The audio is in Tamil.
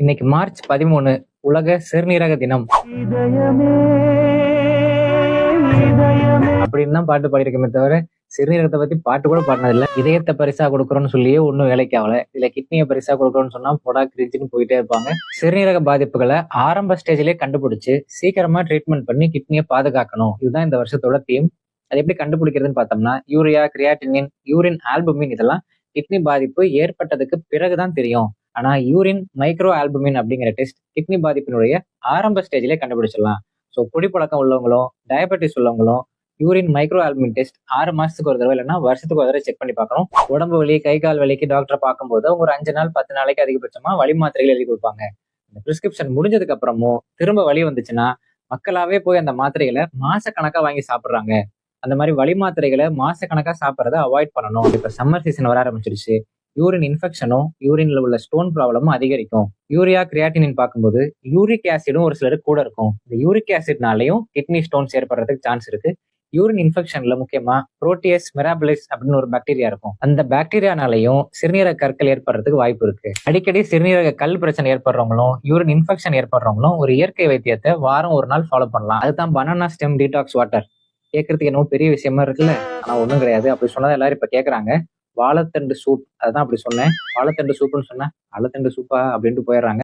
இன்னைக்கு மார்ச் பதிமூணு உலக சிறுநீரக தினம். அப்படின்னு தான் பாட்டு பாடியிருக்கமே தவிர சிறுநீரகத்தை பத்தி பாட்டு கூட பாடினதில்ல. இதயத்தை பரிசா கொடுக்குறோம்னு சொல்லியே ஒன்றும் வேலைக்கு ஆகல. இதுல கிட்னியை பரிசா கொடுக்குறோம்னு சொன்னா பொடா கிரிஞ்சுன்னு போயிட்டே இருப்பாங்க. சிறுநீரக பாதிப்புகளை ஆரம்ப ஸ்டேஜ்லயே கண்டுபிடிச்சு சீக்கிரமா ட்ரீட்மெண்ட் பண்ணி கிட்னியை பாதுகாக்கணும். இதுதான் இந்த வருஷத்தோட தீம் அது எப்படி கண்டுபிடிக்கிறதுன்னு பார்த்தோம்னா யூரியா கிரியாட்டினின் யூரின் ஆல்புமின் இதெல்லாம் கிட்னி பாதிப்பு ஏற்பட்டதுக்கு பிறகுதான் தெரியும். ஆனா யூரின் மைக்ரோ ஆல்புமின் அப்படிங்கிற டெஸ்ட் கிட்னி பாதிப்பினுடைய ஆரம்ப ஸ்டேஜ்லேயே கண்டுபிடிச்சிடலாம். ஸோ குடிப்பழக்கம் உள்ளவங்களும் டயபெட்டிஸ் உள்ளவங்களும் யூரின் மைக்ரோ ஆல்புமின் டெஸ்ட் ஆறு மாசத்துக்கு ஒரு தடவை இல்லைன்னா வருஷத்துக்கு ஒரு தடவை செக் பண்ணி பார்க்கணும். உடம்பு வலி கை கால் வலிக்கு டாக்டரை பார்க்கும்போது அவங்க ஒரு அஞ்சு நாள் பத்து நாளைக்கு அதிகபட்சமா வலி மாத்திரைகள் எழுதி கொடுப்பாங்க. இந்த பிரிஸ்கிரிப்ஷன் முடிஞ்சதுக்கு அப்புறமும் திரும்ப வலி வந்துச்சுன்னா மக்களாவே போய் அந்த மாத்திரைகளை மாசக்கணக்கா வாங்கி சாப்பிட்றாங்க. அந்த மாதிரி வலி மாத்திரைகளை மாசக்கணக்கா சாப்பிட்றத அவாய்ட் பண்ணணும். இப்ப சம்மர் சீசன் வர ஆரம்பிச்சிருச்சு. யூரின் இன்ஃபெக்ஷனும் யூரின்ல உள்ள ஸ்டோன் ப்ராப்ளமும் அதிகரிக்கும். யூரியா கிரியாட்டினின் பார்க்கும்போது யூரிக் ஆசிடும் ஒரு சிலருக்கு கூட இருக்கும். இந்த யூரிக் ஆசிட்னாலையும் கிட்னி ஸ்டோன்ஸ் ஏற்படுறதுக்கு சான்ஸ் இருக்கு. யூரின் இன்ஃபெக்ஷன்ல முக்கியமா புரோட்டியஸ் மெராபிலிஸ் அப்படின்னு ஒரு பாக்டீரியா இருக்கும். அந்த பாக்டீரியானாலையும் சிறுநீரக கற்கள் ஏற்படுறதுக்கு வாய்ப்பு இருக்கு. அடிக்கடி சிறுநீரக கல் பிரச்சனை ஏற்படுறவங்களும் யூரின் இன்ஃபெக்ஷன் ஏற்படுறவங்களும் ஒரு இயற்கை வைத்தியத்தை வாரம் ஒரு நாள் ஃபாலோ பண்ணலாம். அதுதான் பனானா ஸ்டெம் டீடாக்ஸ் வாட்டர் கேட்கறதுக்கு என்னவோ பெரிய விஷயமா இருக்குல்ல? ஆனா ஒண்ணும் கிடையாது. அப்படி சொன்னதை எல்லாரும் இப்ப கேக்குறாங்க. வாழைத்தண்டு சூப் அதுதான் அப்படி சொன்னேன். வாழைத்தண்டு சூப்புன்னு சொன்னேன் வாழைத்தண்டு சூப்பா அப்படின்ட்டு போயிடுறாங்க.